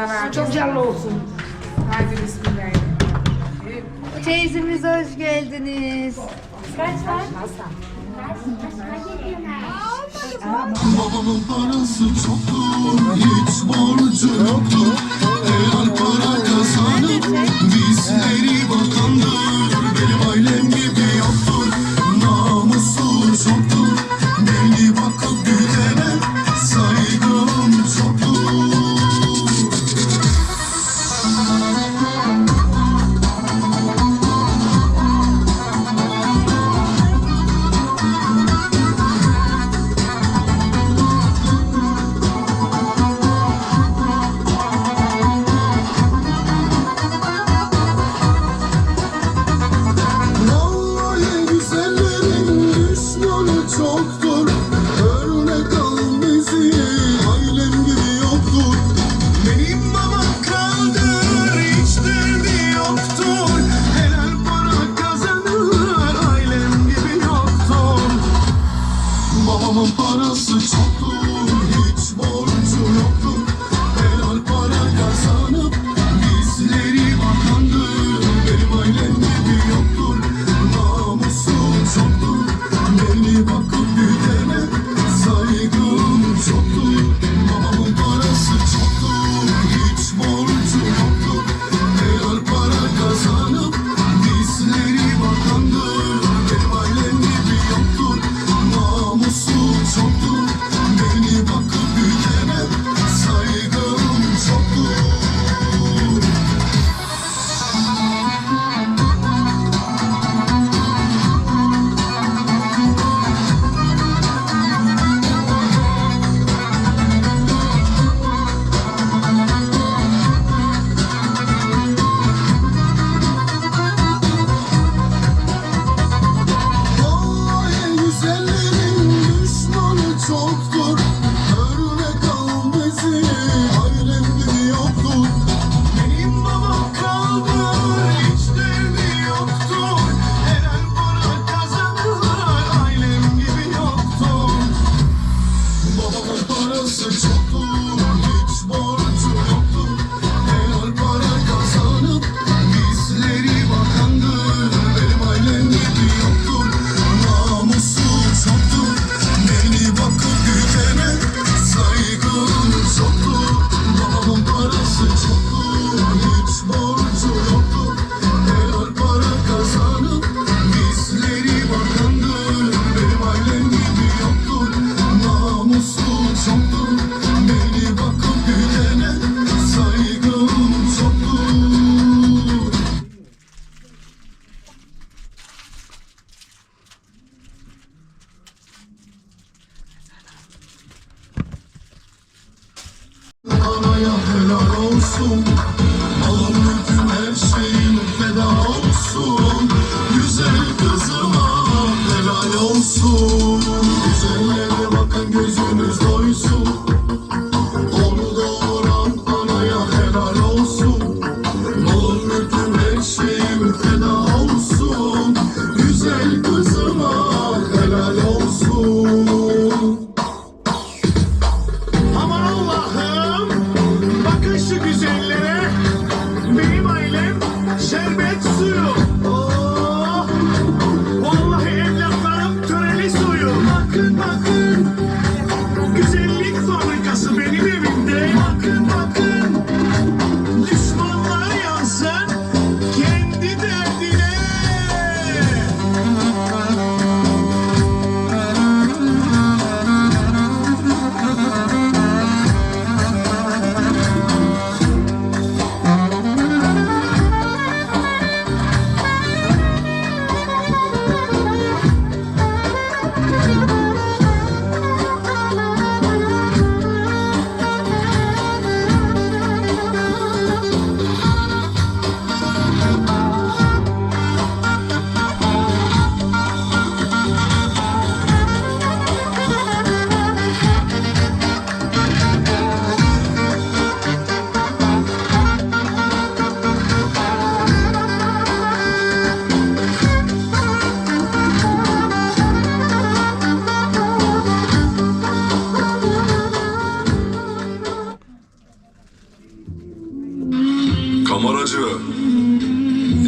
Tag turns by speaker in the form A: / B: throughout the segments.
A: Allah razı
B: Çok canlı olsun.
A: Hadi bismillahirrahmanirrahim.
C: Teyzemiz hoş geldiniz.
D: Babamın parası çoktur, hiç borcu yoktur. Eğer para kazanır, bizleri bakandır.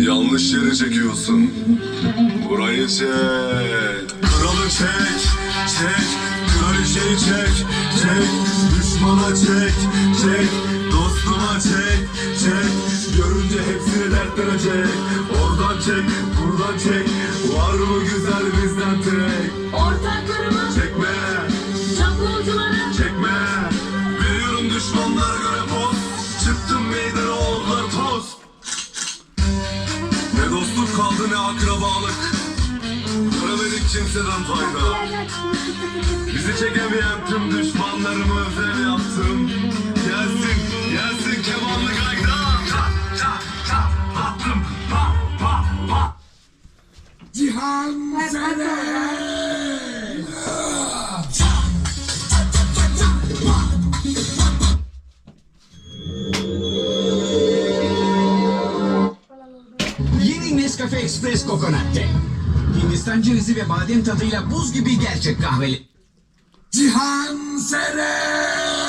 B: Yanlış yeri çekiyorsun. Burayı çek. Kralı çek. Çek. Kraliçeyi çek. Çek. Düşmana çek. Çek. Dostuma çek. Çek. Görünce hepsini dertlenecek. Oradan çek. Buradan çek. Var mı güzel bizden tek?
E: Ortaklarımı,
B: Çekme.
E: çapulcuları,
B: Çekme Veriyorum düşmanlara göre poz Çıktım meydana oldular toz dostluk kaldı ne akrabalık? Göremedik kimseden fayda. Bizi çekemeyen tüm düşmanlarımı özel yaptım Gelsin, gelsin kemanlı gayda Ta, ta, ta, attım, pa, pa, pa.
F: Cihan
G: Yeni cevizi ve badem tadıyla buz gibi gerçek kahveli.
F: Cihan Sere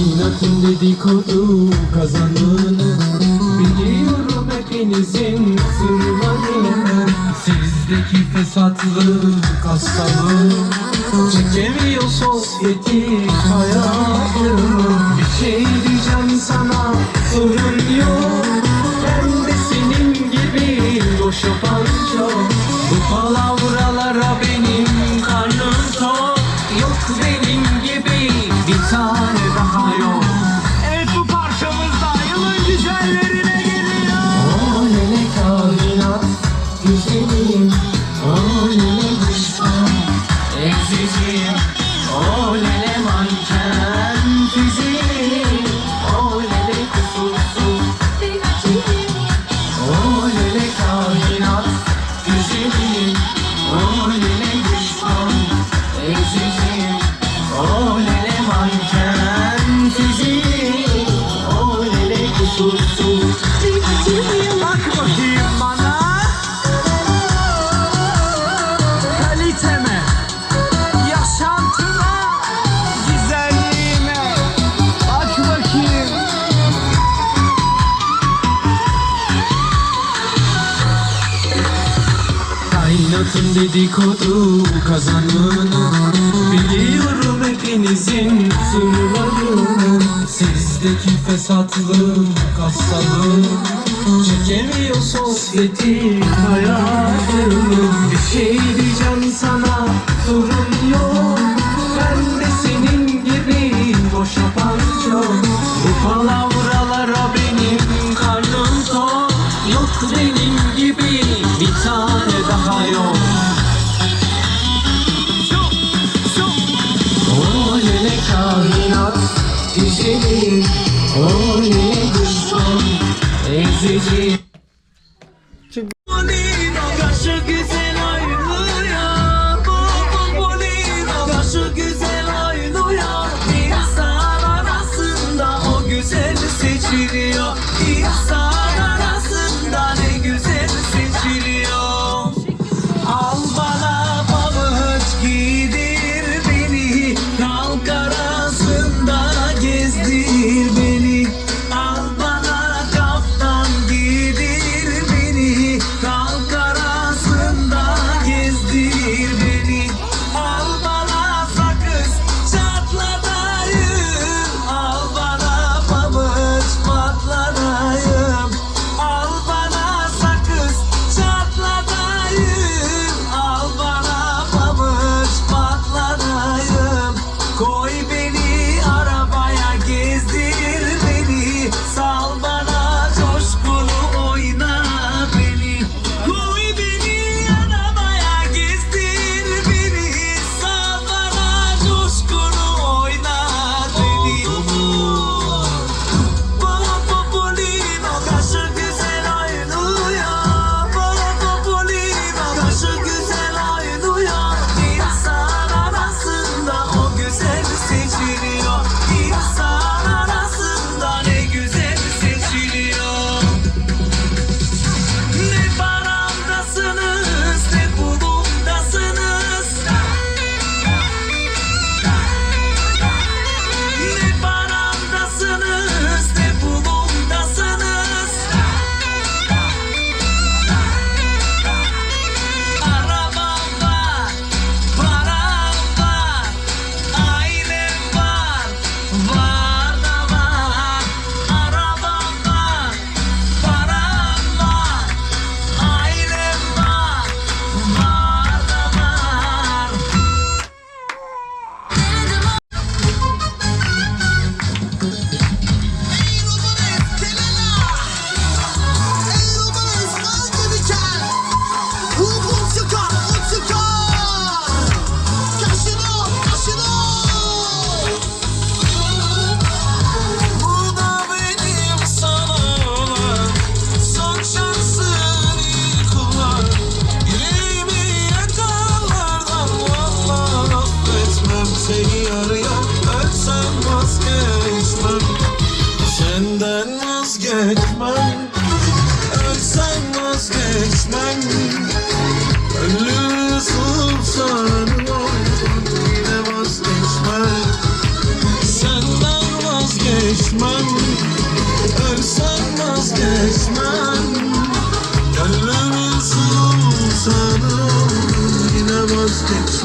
F: Kaynatın dedikodu kazanını Biliyorum hepinizin sırlarını. Sizdeki fesatlı hastalığı Çekemiyor sosyetik hayatı Bir şey diyeceğim sana sorun yok. Bırakın dedikodu kazanını Biliyorum hepinizin sorularını Sizdeki fesatlı kastalı Çekemiyor sosyeti hayatını Bir şey diyeceğim sana sorun yok. Ben de senin gibi boşa parça. Bu palavra O nedir son? Ezici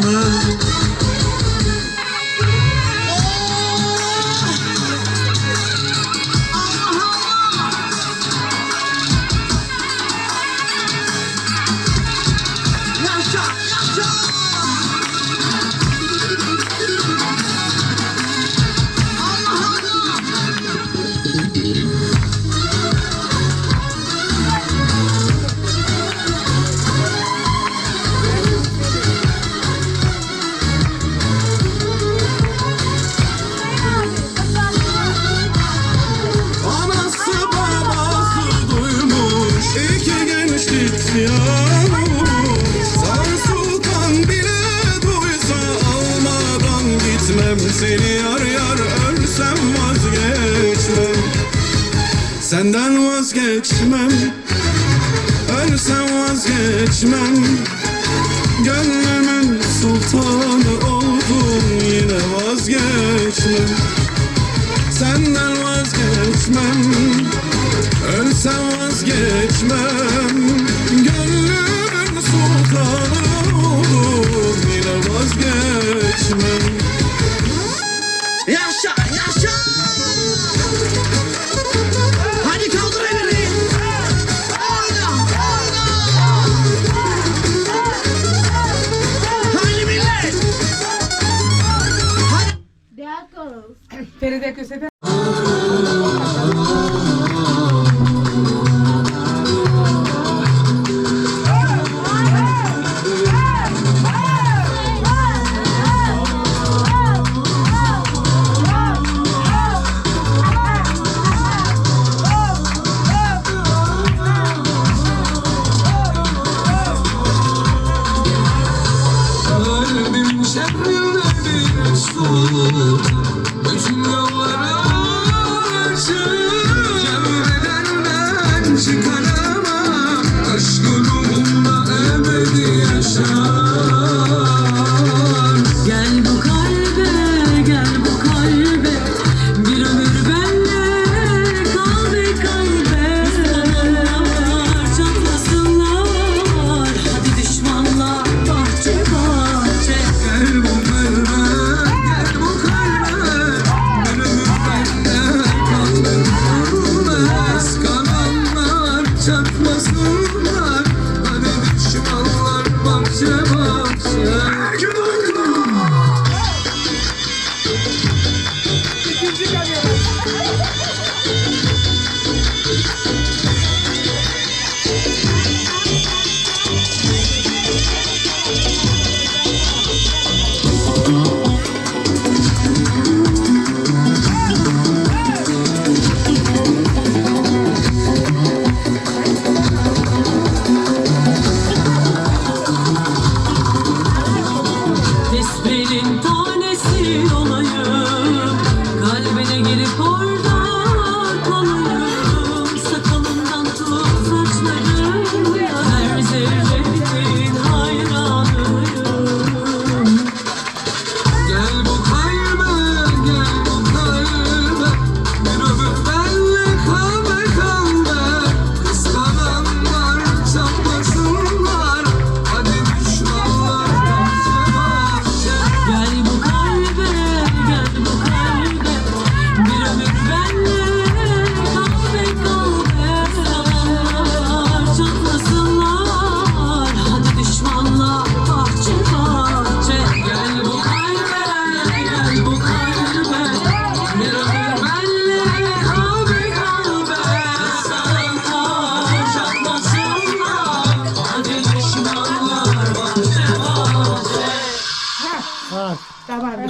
F: Oh. Çeşmem Gönlümün sultanı oldun Yine vazgeçmem. Senden vazgeçmem Ölsem vazgeçmem.